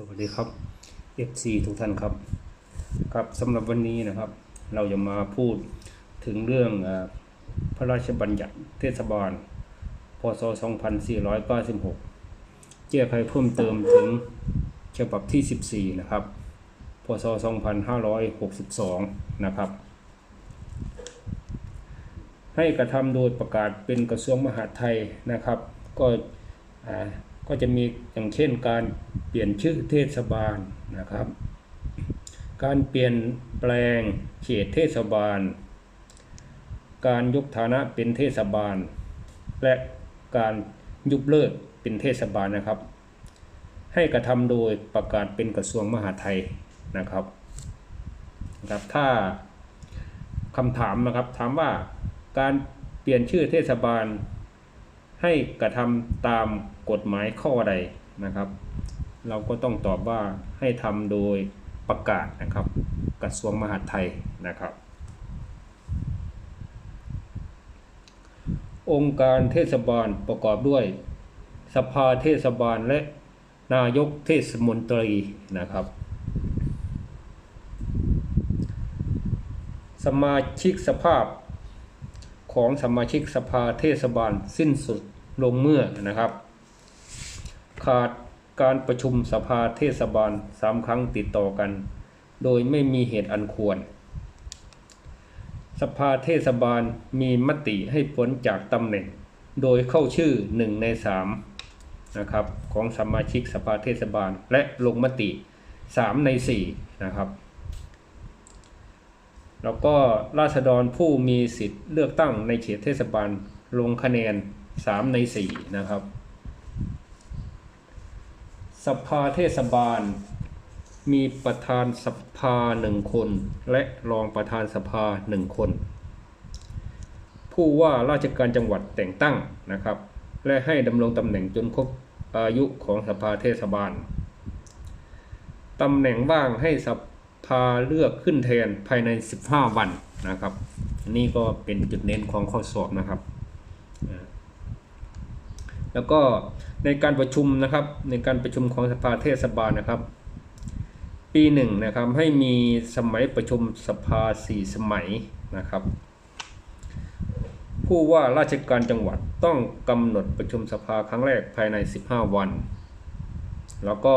สวัสดีครับ FC ทุกท่านครับ ครับสำหรับวันนี้นะครับ เราจะมาพูดถึงเรื่องอพระราชบัญญัติเทศบาล พศ 2496 แก้ไขเพิ่มเติมถึงฉบับที่ 14 นะครับ พศ 2562 นะครับ ให้กระทำโดยประกาศเป็นกระทรวงมหาดไทยนะครับ ก็อ่า ก็จะมีอย่างเช่นการเปลี่ยนชื่อเทศบาลนะครับ การเปลี่ยนแปลงเขตเทศบาล การยกฐานะเป็นเทศบาล และการยุบเลิกเป็นเทศบาลนะครับ ให้กระทำโดยประกาศเป็นกระทรวงมหาดไทยนะครับนะครับ ถ้าคำถามนะครับถามว่าการเปลี่ยนชื่อเทศบาลให้กระทำตาม กฎหมายข้อใดนะครับ เราก็ต้องตอบว่าให้ทำโดยประกาศนะครับ กระทรวงมหาดไทยนะครับ องค์การเทศบาลประกอบด้วย สภาเทศบาลและนายกเทศมนตรีนะครับ สมาชิกสภาพของสมาชิกสภาเทศบาลสิ้นสุดลงเมื่อนะครับ ขาดการประชุมสภาเทศบาลสามครั้งติดต่อกัน โดยไม่มีเหตุอันควร สภาเทศบาลมีมติให้พ้นจากตำแหน่ง โดยเข้าชื่อหนึ่งในสามนะครับของสมาชิกสภาเทศบาลและลงมติสามในสี่นะครับ แล้วก็ราษฎรผู้มีสิทธิ์เลือกตั้งในเขตเทศบาลลงคะแนน 3 ใน 4 นะครับ สภาเทศบาล มีประธานสภาหนึ่งคน และรองประธานสภาหนึ่งคน ผู้ว่าราชการจังหวัดแต่งตั้งนะครับ และให้ดำรงตำแหน่งจนครบอายุของสภาเทศบาลตำแหน่งว่างให้สภาเลือกขึ้นแทนภายใน 15 วันนะครับ นี่ก็เป็นจุดเน้นของข้อสอบนะครับ แล้วก็ในการประชุมนะครับในการประชุมของสภาเทศบาลนะครับ ปีหนึ่งนะครับให้มีสมัยประชุมสภาสี่สมัยนะครับ ผู้ว่าราชการจังหวัดต้องกำหนดประชุมสภาครั้งแรกภายใน 15 วัน แล้วก็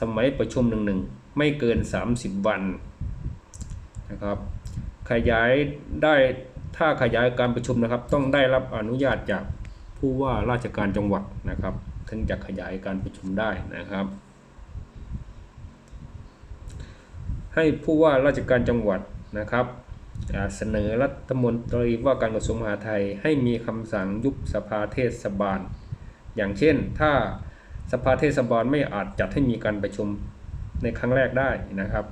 สมัยประชุมหนึ่งหนึ่งไม่เกิน 30 วันนะครับขยายได้ถ้าขยายการประชุมนะครับ ต้องได้รับอนุญาตจาก ผู้ว่าราชการจังหวัดนะครับถึงจะขยายการประชุมได้นะครับ ให้ผู้ว่าราชการจังหวัดนะครับเสนอรัฐมนตรีว่าการกระทรวงมหาดไทยให้มีคำสั่งยุบสภาเทศบาล อย่างเช่น ถ้าสภาเทศบาลไม่อาจจัดให้มีการประชุมในครั้งแรกได้นะครับ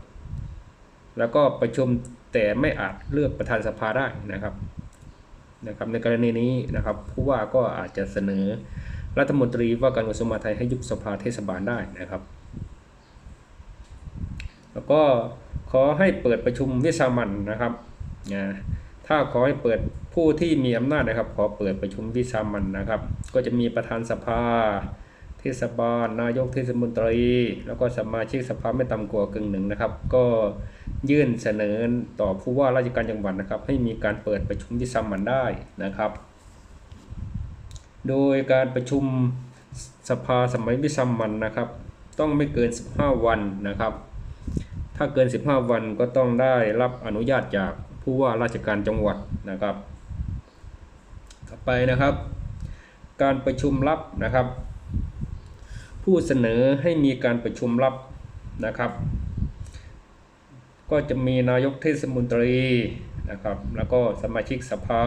แล้วก็ประชุมแต่ไม่อาจเลือกประธานสภาได้นะครับ นะครับในกรณีนี้นะครับผู้ว่าก็อาจจะเสนอรัฐมนตรีว่าการกระทรวงมหาดไทยให้ยุบสภาเทศบาลได้นะครับ แล้วก็ขอให้เปิดประชุมวิสามันนะครับนะถ้าขอให้เปิดผู้ที่มีอำนาจนะครับ ขอเปิดประชุมวิสามันนะครับ ก็จะมีประธานสภา เทศบาล นายกเทศมนตรี แล้วก็สมาชิกสภาไม่ต่ำกว่ากึ่งหนึ่งนะครับ ก็ ยื่นเสนอต่อผู้ว่าราชการจังหวัดนะครับ ให้มีการเปิดประชุมวิสามันได้นะครับ โดยการประชุมสภาสมัยวิสามันนะครับ ต้องไม่เกิน 15 วันนะครับ ถ้าเกิน 15 วันก็ต้องได้รับอนุญาตจากผู้ว่าราชการจังหวัดนะครับ ต่อไปนะครับ การประชุมลับนะครับ ผู้เสนอให้มีการประชุมลับนะครับ ก็จะมีนายกเทศมนตรีนะครับแล้วก็สมาชิกสภา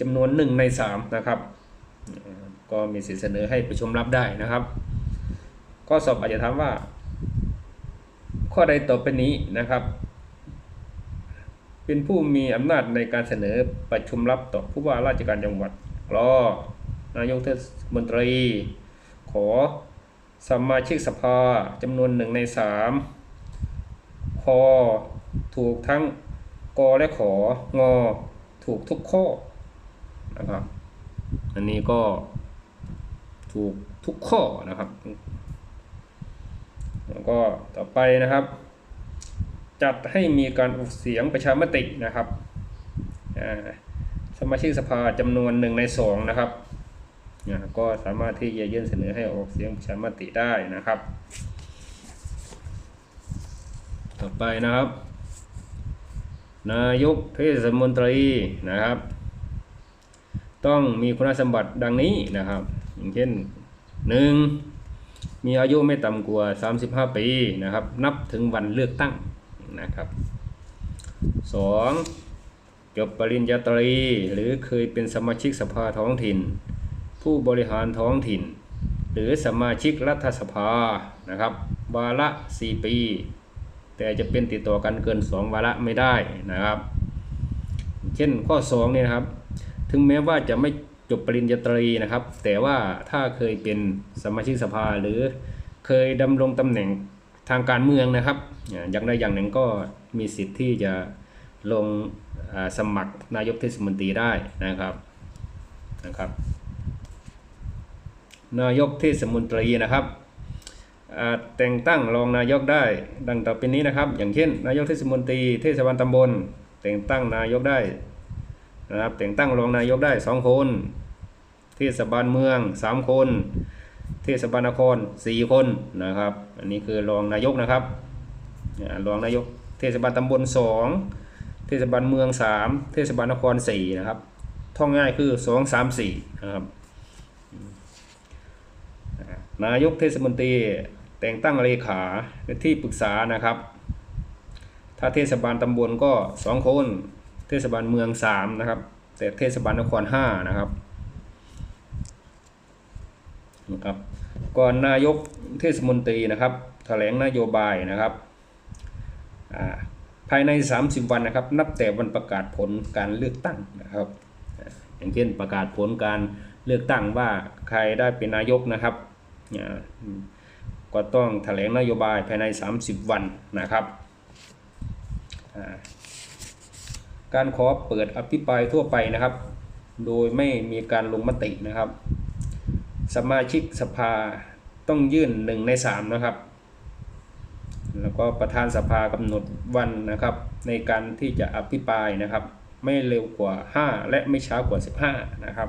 จำนวนหนึ่งในสามนะครับ ก็มีสิทธิเสนอให้ประชุมลับได้นะครับ ข้อสอบอาจจะถามว่า ข้อใดต่อไปนี้นะครับ เป็นผู้มีอำนาจในการเสนอประชุมลับต่อผู้ว่าราชการจังหวัดกรอนายกเทศมนตรี ขอสมาชิกสภาจำนวนหนึ่งในสาม คอถูกทั้งกอและของอ ถูกทุกข้อนะครับ อันนี้ก็ถูกทุกข้อนะครับ แล้วก็ต่อไปนะครับ จัดให้มีการออกเสียงประชามตินะครับสมาชิกสภาจำนวนหนึ่งในสองนะครับก็สามารถที่จะยื่นเสนอให้ออกเสียงประชามติได้นะครับ ต่อไปนะครับ นายกเทศมนตรีนะครับ ต้องมีคุณสมบัติดังนี้นะครับ อย่างเช่น 1. มีอายุไม่ต่ำกว่า 35 ปีนะครับ นับถึงวันเลือกตั้งนะครับ 2. จบปริญญาตรีหรือเคยเป็นสมาชิกสภาท้องถิ่น ผู้บริหารท้องถิ่น หรือสมาชิกรัฐสภานะครับวาระ 4 ปี แต่จะเป็นติดต่อกันเกิน 2 วาระไม่ได้นะครับ เช่นข้อ2เนี่ยครับ ถึงแม้ว่าจะไม่จบปริญญาตรีนะครับ แต่ว่าถ้าเคยเป็นสมาชิกสภาหรือเคยดำรงตำแหน่งทางการเมืองนะครับ อย่างใดอย่างหนึ่งก็มีสิทธิ์ที่จะลงสมัครนายกเทศมนตรีได้นะครับนะครับ นายกเทศมนตรีนะครับ อ่าแต่งตั้งรองนายกได้ ดังต่อไปนี้นะครับ อย่างเช่น นายกเทศมนตรีเทศบาลตำบล แต่งตั้งนายกได้นะครับแต่งตั้งรองนายกได้ 2 คน เทศบาลเมือง 3 คน เทศบาลนคร 4 คนนะครับ อันนี้คือรองนายกนะครับรองนายกเทศบาลตำบล 2 เทศบาลเมือง 3 เทศบาลนคร 4 นะครับ ท่องง่ายคือ 2 3 4 นะครับ นายกเทศมนตรี แต่งตั้งเลขาและที่ปรึกษานะครับ ถ้าเทศบาลตำบลก็ 2 คน เทศบาลเมือง 3 นะครับ แต่เทศบาลนคร 5 นะครับนะครับก่อนนายกเทศมนตรีนะครับแถลงนโยบายนะครับภายใน 30 วันนะครับ นับแต่วันประกาศผลการเลือกตั้งนะครับ อย่างเช่นประกาศผลการเลือกตั้งว่าใครได้เป็นนายกนะครับ ก็ต้องแถลงนโยบายภายใน 30 วันนะครับการขอเปิดอภิปรายทั่วไปนะครับ โดยไม่มีการลงมตินะครับ สมาชิกสภาต้องยื่นหนึ่งในสามนะครับ แล้วก็ประธานสภากำหนดวันนะครับ ในการที่จะอภิปรายนะครับ ไม่เร็วกว่า 5 และไม่ช้ากว่า 15 นะครับ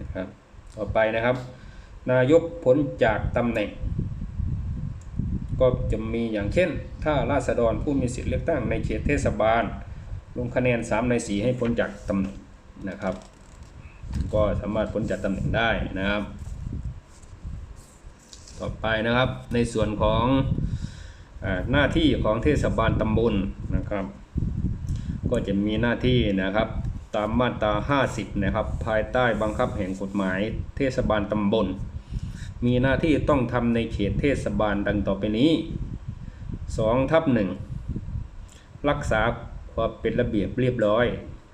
นะครับ ต่อไปนะครับ นายกพ้นจากตำแหน่ง ก็จะมีอย่างเช่น ถ้าราษฎรผู้มีสิทธิเลือกตั้งในเขตเทศบาล ลงคะแนน 3 ใน 4 ให้พ้นจากตำแหน่งนะครับ ก็สามารถพ้นจากตำแหน่งได้นะครับ ต่อไปนะครับในส่วนของอหน้าที่ของเทศบาลตำบลนะครับ ก็จะมีหน้าที่นะครับตามมาตรา 50 นะครับ ภายใต้บังคับแห่งกฎหมายเทศบาลตำบล มีหน้าที่ต้องทำในเขตเทศบาลดังต่อไปนี้2ทับ1รักษาความเป็นระเบียบเรียบร้อย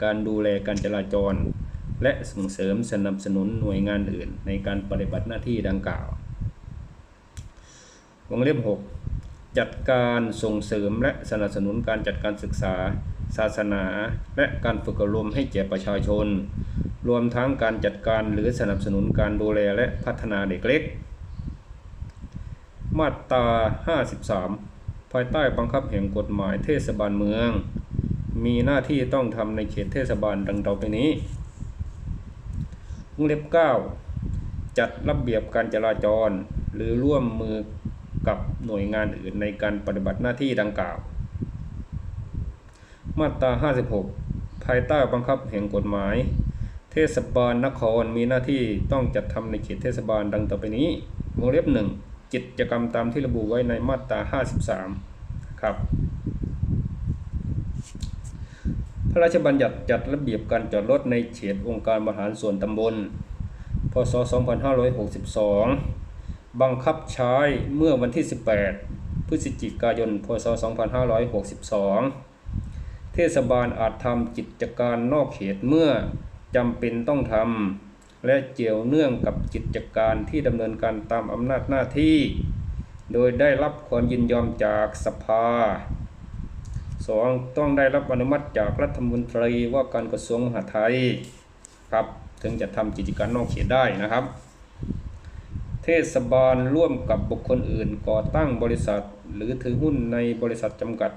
การดูแลการจราจร และส่งเสริมสนับสนุนหน่วยงานอื่น ในการปฏิบัติหน้าที่ดังกล่าววงเล็บ 6 จัดการส่งเสริมและสนับสนุนการจัดการศึกษา ศาสนา และการฝึกอบรมให้แก่ประชาชน รวมทั้งการจัดการหรือสนับสนุนการดูแลและพัฒนาเด็กเล็ก มาตรา 53 ภายใต้บังคับแห่งกฎหมายเทศบาลเมือง มีหน้าที่ต้องทำในเขตเทศบาลดังต่อไปนี้วงเล็บ 9 จัดระเบียบการจราจร หรือร่วมมือกับหน่วยงานอื่นในการปฏิบัติหน้าที่ดังกล่าว มาตรา 56 ภายใต้บังคับแห่งกฎหมาย เทศบาลนครมีหน้าที่ต้องจัดทำในเขตเทศบาลดังต่อไปนี้วงเล็บ 1 กิจกรรมตามที่ระบุไว้ในมาตรา 53 ครับ พระราชบัญญัติจัดระเบียบการจอดรถในเขตองค์การบริหารส่วนตำบล พศ 2562 บังคับใช้เมื่อวันที่ 18 พฤศจิกายน พศ 2562 เทศบาลอาจทำกิจการนอกเขตเมื่อจำเป็นต้องทำและเกี่ยวเนื่องกับกิจการที่ดำเนินการตามอำนาจหน้าที่ โดยได้รับความยินยอมจากสภาสองต้องได้รับอนุมัติจากรัฐมนตรีว่าการกระทรวงมหาดไทยครับถึงจะทำกิจการนอกเขตได้นะครับ เทศบาลร่วมกับบุคคลอื่นก่อตั้งบริษัท หรือถือหุ้นในบริษัทจำกัด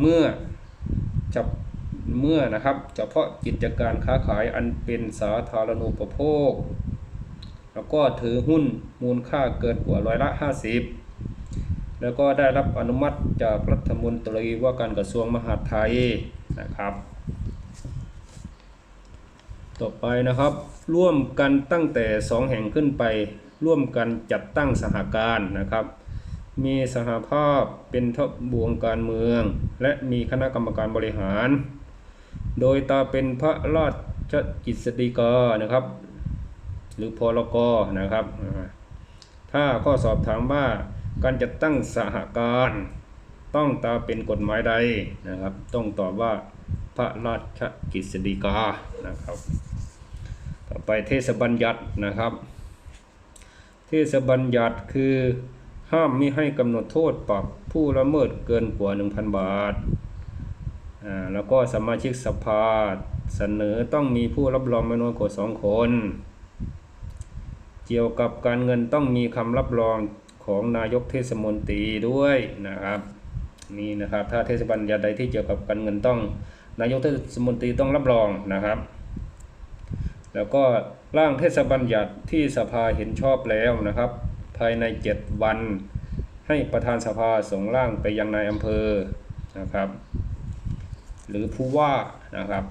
เมื่อ จะเมื่อนะครับเฉพาะกิจการค้าขายอันเป็นสาธารณูปโภค แล้วก็ถือหุ้นมูลค่าเกินกว่าร้อยละ 50 แล้วก็ได้รับอนุมัติจากรัฐมนตรีว่าการกระทรวงมหาดไทยนะครับ ต่อไปนะครับ ร่วมกันตั้งแต่ 2 แห่งขึ้นไป ร่วมกันจัดตั้งสหการนะครับ มีสหภาพเป็นทบวงการเมือง และมีคณะกรรมการบริหาร โดยตาเป็นพระราชกิจสีกานะครับ หรือพรกนะครับ ถ้าข้อสอบถามว่าการจัดตั้งสหการ ต้องตาเป็นกฎหมายใดนะครับ ต้องตอบว่าพระราชกิจสีกานะครับ ต่อไปเทศบัญญัตินะครับ เทศบัญญัติคือ ห้ามมิให้กำหนดโทษปรับผู้ละเมิดเกินกว่า 1,000 บาทอ่าแล้วก็สมาชิกสภาเสนอต้องมีผู้รับรองไม่น้อยกว่าสองคน เกี่ยวกับการเงินต้องมีคำรับรองของนายกเทศมนตรีด้วยนะครับนี่นะครับถ้าเทศบัญญัติใดที่เกี่ยวกับการเงินต้อง นายกเทศมนตรีต้องรับรองนะครับ แล้วก็ร่างเทศบัญญัติที่สภาเห็นชอบแล้วนะครับ ภายใน7วัน ให้ประธานสภาส่งร่างไปยังนายอำเภอนะครับ หรือผู้ว่านะครับ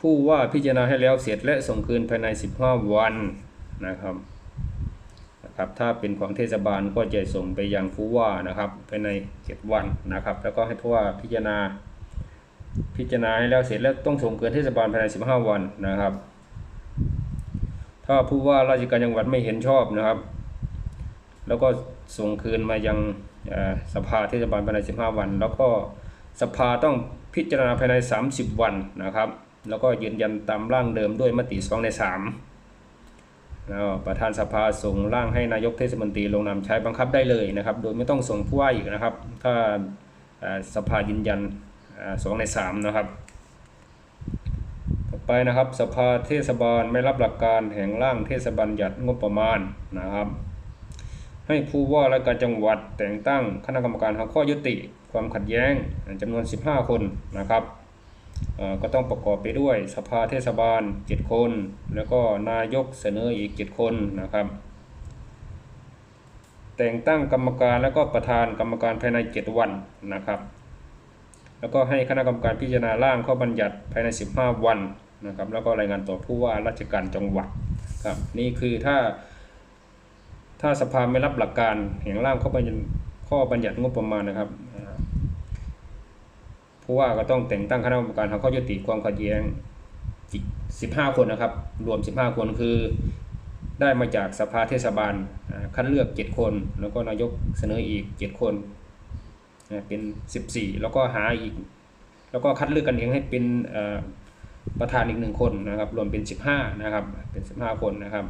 ผู้ว่าพิจารณาให้แล้วเสร็จและส่งคืนภายใน 15 วันนะครับนะครับถ้าเป็นของเทศบาลก็จะส่งไปยังผู้ว่านะครับภายใน 7 วันนะครับ แล้วก็ให้ผู้ว่าพิจารณาพิจารณาให้แล้วเสร็จแล้วต้องส่งเกินเทศบาลภายใน 15 วันนะครับ ถ้าผู้ว่าราชการจังหวัดไม่เห็นชอบนะครับ แล้วก็ส่งคืนมายังสภาเทศบาลภายใน 15 วัน แล้วก็สภาต้องพิจารณาภายใน 30 วันนะครับ แล้วก็ยืนยันตามร่างเดิมด้วยมติ 2 ใน3แล้วประธานสภาส่งร่างให้นายกเทศมนตรีลงนามใช้บังคับได้เลยนะครับ โดยไม่ต้องส่งผู้ว่าอีกนะครับ ถ้าสภายืนยันอ่าสองในสามนะครับ ไปนะครับสภาเทศบาลไม่รับหลักการแห่งร่างเทศบัญญัติงบประมาณนะครับ ให้ผู้ว่าและการจังหวัดแต่งตั้งคณะกรรมการหาข้อยุติความขัดแย้งจำนวน 15 คนนะครับก็ต้องประกอบไปด้วยสภาเทศบาล 7 คน แล้วก็นายกเสนออีก 7 คนนะครับ แต่งตั้งกรรมการแล้วก็ประธานกรรมการภายใน 7 วันนะครับ แล้วก็ให้คณะกรรมการพิจารณาร่างข้อบัญญัติภายใน 15 วัน นะครับแล้วก็รายงานต่อผู้ว่าราชการจังหวัดครับนี่คือถ้า ถ้าสภาไม่รับหลักการแห่งร่างข้อบัญญัติข้อบัญญัติงบประมาณนะครับผู้ว่าก็ต้องแต่งตั้งคณะกรรมการหาข้อยุติความขัดแย้งอีก15 คนนะครับ รวม 15 คนคือได้มาจากสภาเทศบาลคัดเลือก 7 คน แล้วก็นายกเสนออีก 7 คนเป็น 14 แล้วก็หาอีก แล้วก็คัดเลือกกันเองให้เป็น ประธานอีกหนึ่งคนนะครับ รวมเป็น 15 นะครับ เป็น 15 คนนะครับ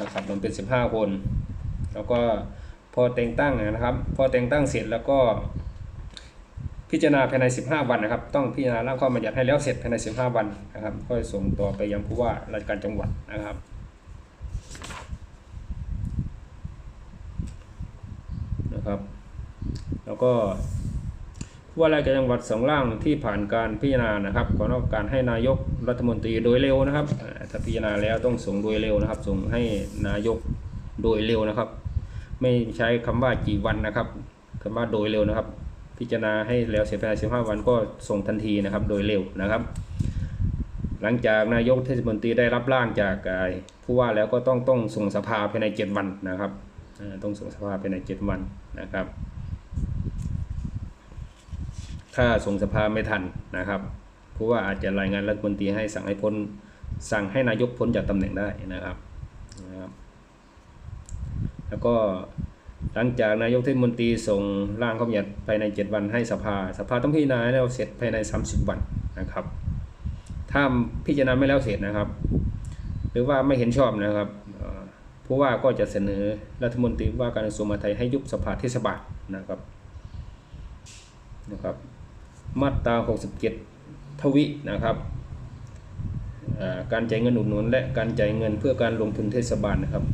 นะครับรวมเป็น 15 คน แล้วก็พอแต่งตั้งนะครับ พอแต่งตั้งเสร็จแล้วก็พิจารณาภายใน 15 วันนะครับ ต้องพิจารณาร่างข้อบัญญัติให้แล้วเสร็จภายใน 15 วันนะครับก็ส่งต่อไปยังผู้ว่าราชการจังหวัดนะครับนะครับ แล้วก็ ว่าราชการจังหวัดสองร่างที่ผ่านการพิจารณานะครับขอต้องการให้นายกรัฐมนตรีโดยเร็วนะครับถ้าพิจารณาแล้วต้องส่งโดยเร็วนะครับ ส่งให้นายกโดยเร็วนะครับ ไม่ใช้คำว่ากี่วันนะครับคำว่าโดยเร็วนะครับ พิจารณาให้แล้วเสร็จภายใน15วันก็ส่งทันทีนะครับโดยเร็วนะครับ หลังจากนายกเทศมนตรีได้รับร่างจากผู้ว่าแล้วก็ต้องต้องส่งสภาภายใน 7 วันนะครับต้องส่งสภาภายใน 7 วันนะครับ ถ้าส่งสภาไม่ทันนะครับผู้ว่าอาจจะรายงานรัฐมนตรีให้สั่งให้พ้นสั่งให้นายกพ้นจากตำแหน่งได้นะครับนะครับ แล้วก็หลังจากนายกเทศมนตรีส่งร่างข้อบัญญัติภายใน 7 วันให้สภา สภาต้องพิจารณาแล้วเสร็จภายใน 30 วันนะครับ ถ้าพิจารณาไม่แล้วเสร็จนะครับ หรือว่าไม่เห็นชอบนะครับผู้ว่าก็จะเสนอรัฐมนตรีว่าการกระทรวงมหาดไทยให้ยุบสภาเทศบาลนะครับนะครับ มาตรา 67 ทวินะครับการจ่ายเงินอุดหนุน และการจ่ายเงินเพื่อการลงทุนเทศบาลนะครับ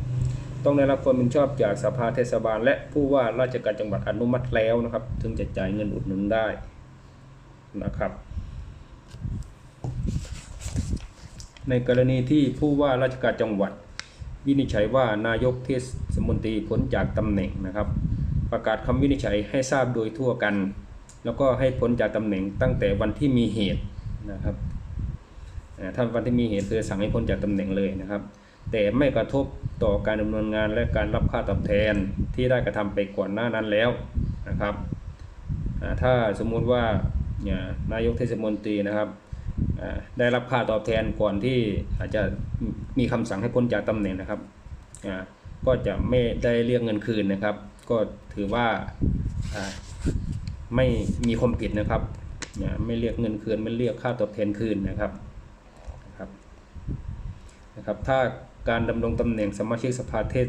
ต้องได้รับความเห็นชอบจากสภาเทศบาล และผู้ว่าราชการจังหวัดอนุมัติแล้วนะครับ ถึงจะจ่ายเงินอุดหนุนได้นะครับในกรณีที่ผู้ว่าราชการจังหวัด วินิจฉัยว่านายกเทศมนตรีพ้นจากตำแหน่งนะครับ ประกาศคำวินิจฉัยให้ทราบโดยทั่วกัน แล้วก็ให้พ้นจากตำแหน่งตั้งแต่วันที่มีเหตุนะครับอ่าถ้าวันที่มีเหตุคือสั่งให้พ้นจากตำแหน่งเลยนะครับ แต่ไม่กระทบต่อการดำเนินงานและการรับค่าตอบแทนที่ได้กระทำไปก่อนหน้านั้นแล้วนะครับถ้าสมมุติว่านายกเทศมนตรีนะครับได้รับค่าตอบแทนก่อนที่อาจจะมีคำสั่งให้พ้นจากตำแหน่งนะครับก็จะไม่ได้เรียกเงินคืนนะครับ ก็ถือว่า ไม่มีความผิดนะครับไม่เรียกเงินคืนไม่เรียกค่าตอบแทนคืนนะครับนะครับนะครับ ถ้าการดำรงตำแหน่งสมาชิกสภาเทศ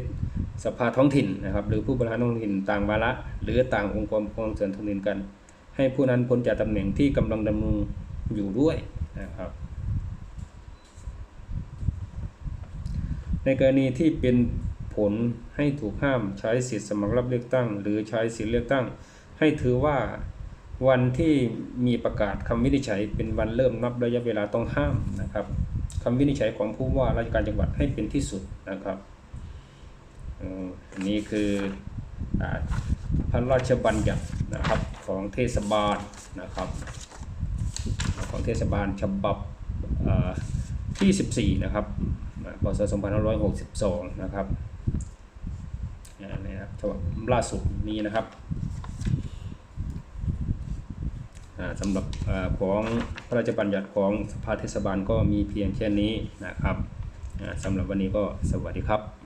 สภาท้องถิ่นนะครับ หรือผู้บริหารท้องถิ่นต่างวาระ หรือต่างองค์กรปกครองส่วนท้องถิ่นกัน ให้ผู้นั้นพ้นจากตำแหน่งที่กำลังดำรงอยู่ด้วยนะครับ ในกรณีที่เป็นผลให้ถูกห้ามใช้สิทธิสมัครรับเลือกตั้ง หรือใช้สิทธิเลือกตั้ง ให้ถือว่าวันที่มีประกาศคำวินิจฉัย เป็นวันเริ่มนับระยะเวลาต้องห้ามนะครับคำวินิจฉัยของผู้ว่าราชการจังหวัดให้เป็นที่สุดนะครับอันนี้คืออพระราชบัญญัตินะครับของเทศบาลนะครับ ของเทศบาลฉบับเอ่อที่ 14 นะครับอ่าพศ2562 นะครับนี่นะครับฉบับล่าสุดนี้นะครับ สำหรับอของพระราชบัญญัติของสภาเทศบาลก็มีเพียงแค่นี้นะครับสำหรับวันนี้ก็สวัสดีครับ